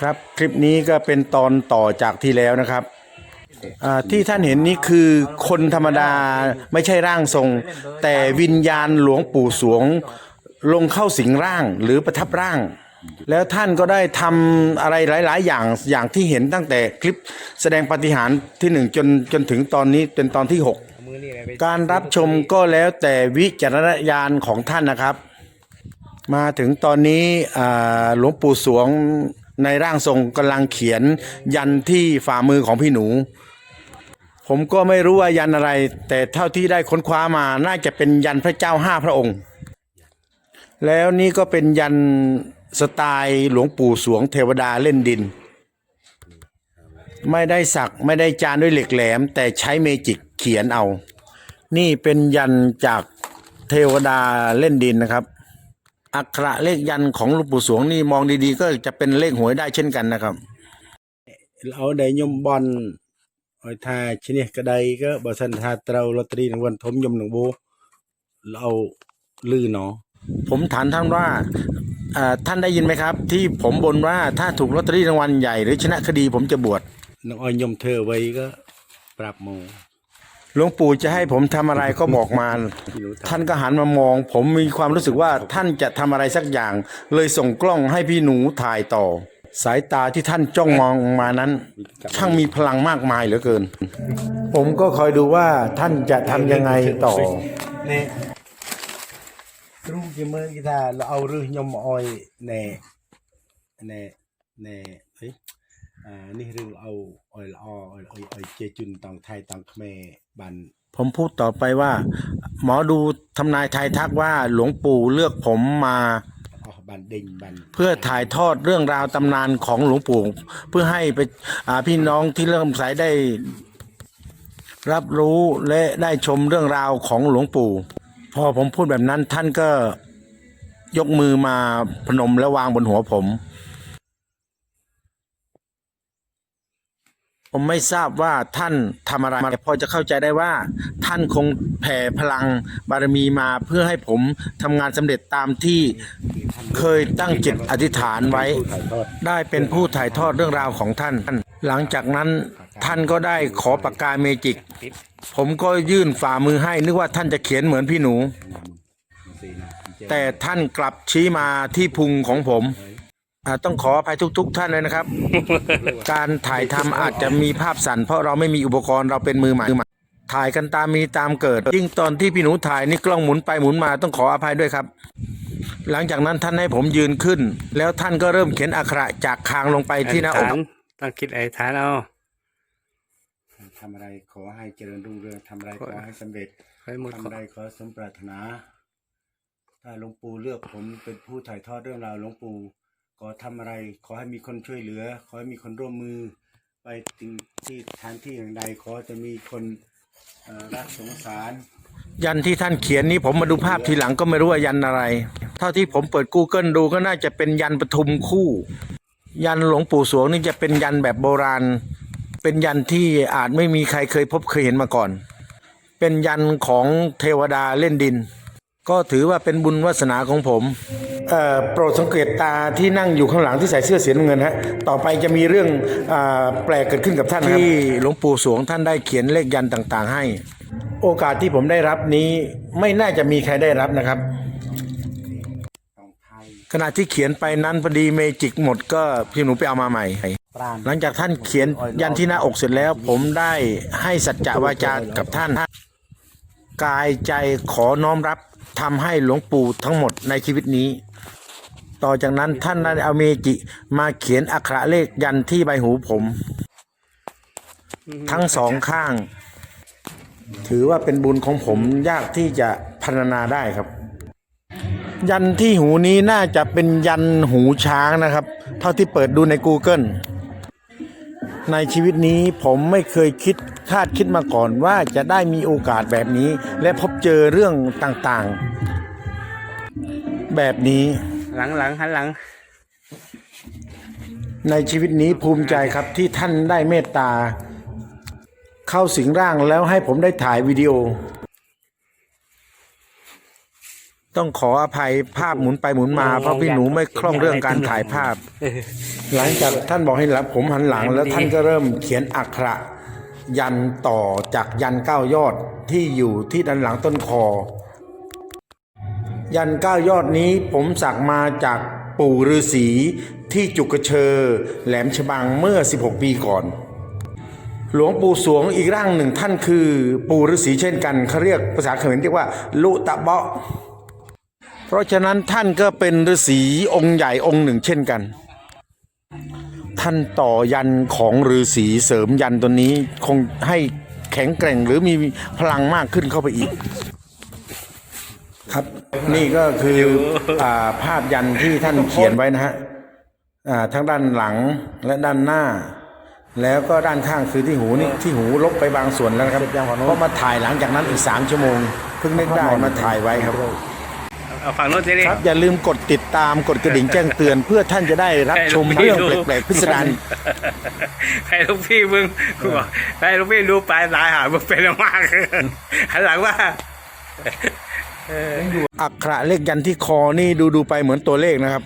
ครับคลิปนี้ก็เป็นตอนต่อจากที่แล้วนะครับที่ท่านเห็นนี้คือคนธรรมดาไม่ใช่ร่างทรง แต่วิญญาณหลวงปู่สวงลงเข้าสิงร่างหรือประทับร่าง แล้วท่านก็ได้ทำอะไรหลาย ๆ อย่างอย่างที่เห็นตั้งแต่คลิปแสดงปฏิหารที่หนึ่งจนจนถึงตอนนี้เป็นตอนที่หกการรับชมก็แล้วแต่วิจารณญาณของท่านนะครับ มาถึงตอนนี้หลวงปู่สวง ในร่างทรงกำลังเขียนยันที่ฝ่ามือของพี่หนู ผมก็ไม่รู้ว่ายันอะไร แต่เท่าที่ได้ค้นคว้ามาน่าจะเป็นยันพระเจ้าห้าพระองค์ แล้วนี่ก็เป็นยันสไตล์หลวงปู่สวงเทวดาเล่นดิน ไม่ได้สักไม่ได้จานด้วยเหล็กแหลม แต่ใช้เมจิกเขียนเอา นี่เป็นยันจากเทวดาเล่นดินนะครับ อักขระเลขยันของหลวงปู่สวงนี่มองดีๆ ก็จะเป็นเลขหวยได้เช่นกันนะครับเราได้ยมบอลออยทาชนิดกระไดก็บสันทาเตราลอตเตอรี่รางวัลทมยมหนึ่งโบเราลื่นเนาะผมถามท่านว่าอ่าท่านได้ยินไหมครับ ที่ผมบนว่าถ้าถูกลอตเตอรี่รางวัลใหญ่หรือชนะคดีผมจะบวชน้องออยยมเธอไว้ก็ปรับโม หลวงปู่จะให้ผมทำอะไรก็บอกมา ท่านก็หันมามอง ผมมีความรู้สึกว่าท่านจะทำอะไรสักอย่าง เลยส่งกล้องให้พี่หนูถ่ายต่อ สายตาที่ท่านจ้องมองมานั้น ช่างมีพลังมากมายเหลือเกิน ผมก็คอยดูว่าท่านจะทำยังไงต่อ นี่ គ្រូជាមើលគេថាเราเอาឬខ្ញុំមកអោយណែណែណែអី นี่เรื่องเอาออยละออยออยเจจุนตองไทยตองเขมรบันผมพูดต่อไปว่า หมอดูทำนายไทยทักว่าหลวงปู่เลือกผมมาบันเดงบันเพื่อถ่ายทอดเรื่องราวตำนานของหลวงปู่ เพื่อให้ไปพี่น้องที่เริ่มสายได้ รับรู้และได้ชมเรื่องราวของหลวงปู่ พอผมพูดแบบนั้นท่านก็ยกมือมาพนมและวางบนหัวผม ผมไม่ทราบว่าท่านทำอะไรแต่พอจะเข้าใจได้ว่า ท่านคงแผ่พลังบารมีมาเพื่อให้ผมทำงานสำเร็จตามที่เคยตั้งจิตอธิษฐานไว้ ได้เป็นผู้ถ่ายทอดเรื่องราวของท่าน หลังจากนั้นท่านก็ได้ขอปากกาเมจิก ผมก็ยื่นฝ่ามือให้นึกว่าท่านจะเขียนเหมือนพี่หนู แต่ท่านกลับชี้มาที่พุงของผม อ่าต้องขออภัยทุกๆท่านเลยนะครับ การถ่ายทำอาจจะมีภาพสั่นเพราะเราไม่มีอุปกรณ์เราเป็นมือใหม่ถ่ายกันตามมีตามเกิด ยิ่งตอนที่พี่หนูถ่ายนี่กล้องหมุนไปหมุนมาต้องขออภัยด้วยครับ หลังจากนั้นท่านให้ผมยืนขึ้น แล้วท่านก็เริ่มเขียนอักขระจากคางลงไปที่หน้าอกฐานต้องคิดไอ้ฐานเอาทำอะไรขอให้เจริญรุ่งเรืองทำอะไรขอให้สำเร็จค่อยหมดทำอะไรขอสมปรารถนา ถ้าหลวงปู่เลือกผมเป็นผู้ถ่ายทอดเรื่องราวหลวงปู่ ขอทำอะไร ขอให้มีคนช่วยเหลือ ขอให้มีคนร่วมมือ ไปถึงที่ทานที่อย่างใดขอจะมีคนรักสงสาร ยันที่ท่านเขียนนี้ผมมาดูภาพทีหลังก็ไม่รู้ว่ายันอะไร เท่าที่ผมเปิด Google ดูก็น่าจะเป็นยันปทุมคู่ ยันหลวงปู่สวงนี่จะเป็นยันแบบโบราณ เป็นยันที่อาจไม่มีใครเคยพบเคยเห็นมาก่อน เป็นยันของเทวดาเล่นดิน ก็ถือว่าเป็นบุญวาสนาของผมเอ่อโปรดสังเกตตาที่นั่งอยู่ข้างหลังที่ใส่เสื้อสีน้ำเงินฮะต่อไปจะมีเรื่องอาแปลกเกิดขึ้นกับท่านที่หลวงปู่สวงท่านได้เขียนเลขยันต่างๆ ให้ โอกาสที่ผมได้รับนี้ไม่น่าจะมีใครได้รับนะครับ ขณะที่เขียนไปนั้นพอดีเมจิกหมดก็พี่หนูไปเอามาใหม่ หลังจากท่านเขียนยันที่หน้าอกเสร็จแล้ว ผมได้ให้สัจจะวาจากับท่านกายใจขอน้อมรับ ทำให้หลวงปู่ทั้งหมดในชีวิตนี้ ต่อจากนั้นท่านได้เอาเมจิมาเขียนอักขระเลขยันที่ใบหูผม ทั้งสองข้าง ถือว่าเป็นบุญของผมยากที่จะพรรณนาได้ครับ ยันที่หูนี้น่าจะเป็นยันหูช้างนะครับ เท่าที่เปิดดูใน Google ในชีวิตนี้ผมไม่เคยคิดคาดคิดมาก่อนว่าจะได้มีโอกาสแบบนี้ และพบเจอเรื่องต่างๆ แบบนี้ หลังหลังหันหลัง ในชีวิตนี้ภูมิใจครับที่ท่านได้เมตตา เข้าสิงร่างแล้วให้ผมได้ถ่ายวิดีโอ ต้องขออภัยภาพหมุนไปหมุนมา เพราะพี่หนูไม่คล่องเรื่องการถ่ายภาพ หลังจากท่านบอกให้หลังผมหันหลังแล้วท่านก็เริ่มเขียนอักขระยันต่อจากยันเก้ายอดที่อยู่ที่ด้านหลังต้นคอ ยันเก้ายอดนี้ผมสักมาจากปู่ฤาษีที่จุกกระเชอแหลมฉบังเมื่อ 16 ปีก่อน หลวงปู่สวงอีกร่างหนึ่งท่านคือ ปู่ฤาษีเช่นกันเขาเรียกภาษาเขมรเรียกว่า ลุตะเบาะ เพราะฉะนั้นท่านก็เป็นฤาษีองค์ใหญ่องค์หนึ่งเช่นกัน ท่านต่อยันของฤาษีเสริมยันตัวนี้คงให้แข็งแกร่งหรือมีพลังมากขึ้นเข้าไปอีก ครับ นี่ก็คืออ่าภาพยันที่ท่านเขียนไว้นะฮะอ่าทั้งด้านหลังและด้านหน้า แล้วก็ด้านข้างคือที่หูนี่ที่หูลบไปบางส่วนแล้วนะครับเพราะมาถ่ายหลังจากนั้นอีกสามชั่วโมงเพิ่งนึกได้มาถ่ายไว้ครับ เอาฝั่งโน้นสิดิครับอย่าลืมกดติดตามกดกระดิ่งแจ้งเตือน เพื่อท่านจะได้รับชมเรื่องแปลกๆพิสดาร ให้ลูกพี่มึงกูบอกให้ลูกพี่ดูปลายสายหามึงเป็นมากหันหลังว่า อักขระเลขยันที่คอนี่ดูดูๆไปเหมือนตัวเลขนะครับ